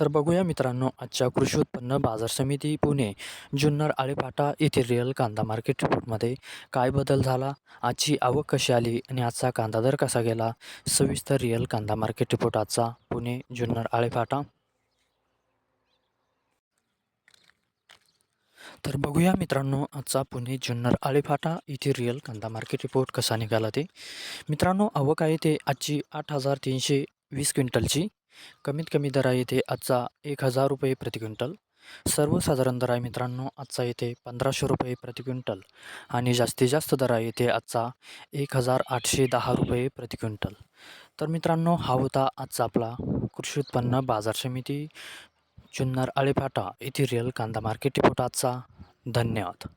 तर बघूया मित्रांनो आजच्या कृषी उत्पन्न बाजार समिती पुणे जुन्नर आळेपाटा येथील रिअल कांदा मार्केट रिपोर्टमध्ये काय बदल झाला आजची आवक कशी आली आणि आजचा कांदा दर कसा गेला? सविस्तर रिअल कांदा मार्केट रिपोर्ट आजचा पुणे जुन्नर आळेफाटा तर बघूया मित्रांनो आजचा पुणे जुन्नर आळेफाटा इथे रिअल कांदा मार्केट रिपोर्ट कसा निघाला ते. मित्रांनो आवक आहे ते आजची आठ हजार तीनशे वीस क्विंटलची. कमीत कमी दर आहे आजचा एक हजार रुपये प्रति क्विंटल. सर्वसाधारण दर आहे मित्रांनो आजचा येथे पंधराशे रुपये प्रति क्विंटल. आणि जास्तीत जास्त दर आहे येथे आजचा एक हजार आठशे दहा रुपये प्रति क्विंटल. तर मित्रांनो हा होता आजचा आपला कृषी उत्पन्न बाजार समिती जुन्नर आळेफाटा येथे रिअल कांदा मार्केट रिपोर्ट आजचा. धन्यवाद.